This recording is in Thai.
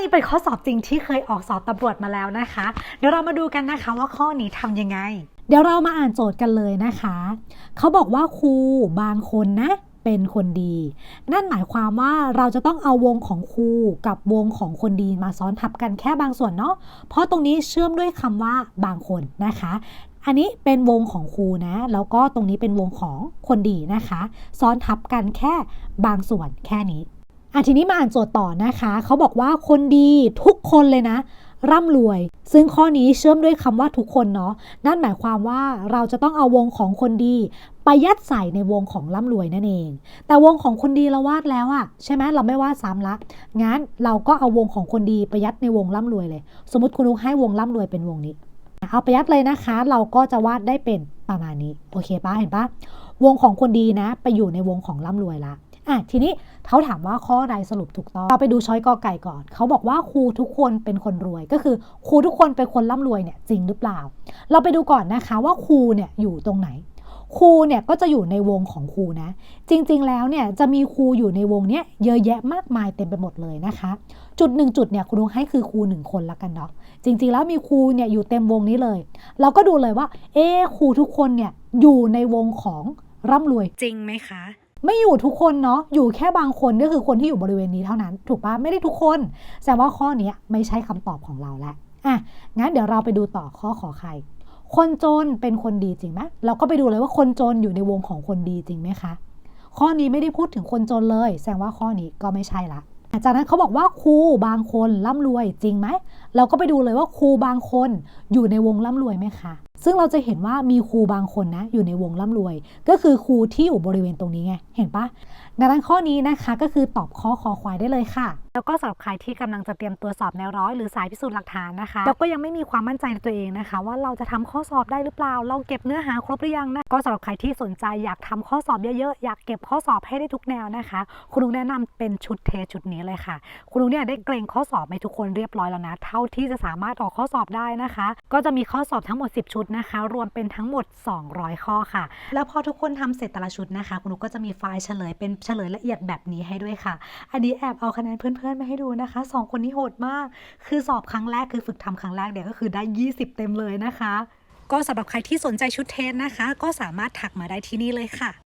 นี้เป็นข้อสอบจริงที่เคยออกสอบตำรวจมาแล้วนะคะ เดี๋ยวเรามาดูกันนะคะว่าข้อนี้ทำยังไง เดี๋ยวเรามาอ่านโจทย์กันเลยนะคะ เขาบอกว่าครูบางคนนะเป็นคนดี นั่นหมายความว่าเราจะต้องเอาวงของครูกับวงของคนดีมาซ้อนทับกันแค่บางส่วนเนาะ เพราะตรงนี้เชื่อมด้วยคำว่าบางคนนะคะ อันนี้เป็นวงของครูนะ แล้วก็ตรงนี้เป็นวงของคนดีนะคะ ซ้อนทับกันแค่บางส่วนแค่นี้ อะทีนี้มาอ่านโจทย์ต่อนะคะ เขาบอกว่าคนดีทุกคนเลยนะ ร่ำรวย ซึ่งข้อนี้เชื่อมด้วยคำว่าทุกคนเนาะนั่นหมายความว่าเราจะต้องเอาวงของคนดี ไปยัดใส่ในวงของร่ำรวยนั่นเอง แต่วงของคนดีเราวาดแล้วอะใช่ไหมเราไม่วาดซ้ำละงั้นเราก็เอาวงของคนดีไปยัดในวงร่ำรวยเลย สมมติคุณนุกให้วงร่ำรวยเป็นวงนี้เอาไปยัดเลยนะคะ เราก็จะวาดได้เป็นประมาณนี้โอเคปะเห็นปะวงของคนดีนะ ไปอยู่ในวงของร่ำรวยละ อะทีนี้เขาถามว่าข้อใดสรุปถูกต้อง เราไปดูช้อยกอไก่ก่อน เขาบอกว่าครูทุกคนเป็นคนรวย ก็คือครูทุกคนเป็นคนร่ำรวยเนี่ยจริงหรือเปล่า เราไปดูก่อนนะคะว่าครูเนี่ยอยู่ตรงไหนครูเนี่ยก็จะอยู่ในวงของครูนะ จริงๆแล้วเนี่ยจะมีครูอยู่ในวงเนี้ยเยอะแยะมากมายเต็มไปหมดเลยนะคะ จุดหนึ่งจุดเนี่ยครูให้คือครูหนึ่งคนละกันเนาะจริงๆแล้วมีครูเนี่ยอยู่เต็มวงนี้เลย เราก็ดูเลยว่า เอ๊ครูทุกคนเนี่ยอยู่ในวงของร่ำรวยจริงไหมคะ ไม่อยู่ทุกคนเนาะอยู่แค่บางคนก็คือคนที่อยู่บริเวณนี้เท่านั้น ถูกปะไม่ได้ทุกคนแสดงว่าข้อนี้ไม่ใช่คำตอบของเราแล้วอะงั้นเดี๋ยวเราไปดูต่อข้อขอไข่คนจนเป็นคนดีจริงไหมเราก็ไปดูเลยว่าคนจนอยู่ในวงของคนดีจริงไหมคะ ข้อนี้ไม่ได้พูดถึงคนจนเลย แสดงว่าข้อนี้ก็ไม่ใช่ละจากนั้นเขาบอกว่าครูบางคนร่ำรวยจริงไหม เราก็ไปดูเลยว่าครูบางคนอยู่ในวงร่ำรวยไหมคะ ซึ่งเราจะเห็นว่ามีครูบางคนนะอยู่ในวงร่ำรวย ก็คือครูที่อยู่บริเวณตรงนี้ไงเห็นปะดังนั้นข้อนี้นะคะก็คือตอบข้อคอควายได้เลยค่ะ แล้วก็สำหรับใครที่กำลังจะเตรียมตัวสอบแนวร้อยหรือสายพิสูจน์หลักฐานนะคะ แล้วก็ยังไม่มีความมั่นใจในตัวเองนะคะ ว่าเราจะทำข้อสอบได้หรือเปล่า เราเก็บเนื้อหาครบหรือยังนะก็สำหรับใครที่สนใจอยากทำข้อสอบเยอะๆอยากเก็บข้อสอบให้ได้ทุกแนวนะคะ คุณลุงแนะนำเป็นชุดเทชุดนี้เลยค่ะ คุณลุงเนี่ยได้เกรงข้อสอบให้ทุกคนเรียบร้อยแล้วนะ เท่าที่จะสามารถออกข้อสอบได้นะคะ ก็จะมีข้อสอบทั้งหมด 10 ชุดนะคะ รวมเป็นทั้งหมด 200 ข้อค่ะ แล้วพอทุกคนทำเสร็จแต่ละชุดนะคะ คุณนุกก็จะมีไฟล์เฉลยเป็นเฉลยละเอียดแบบนี้ให้ด้วยค่ะ อันนี้แอบเอาคะแนนเพื่อนๆมาให้ดูนะคะสองคนนี้โหดมาก คือสอบครั้งแรกคือฝึกทำครั้งแรกเดี๋ยก็คือได้ 20 เต็มเลยนะคะ ก็สำหรับใครที่สนใจชุดเทสนะคะ ก็สามารถถักมาได้ที่นี่เลยค่ะ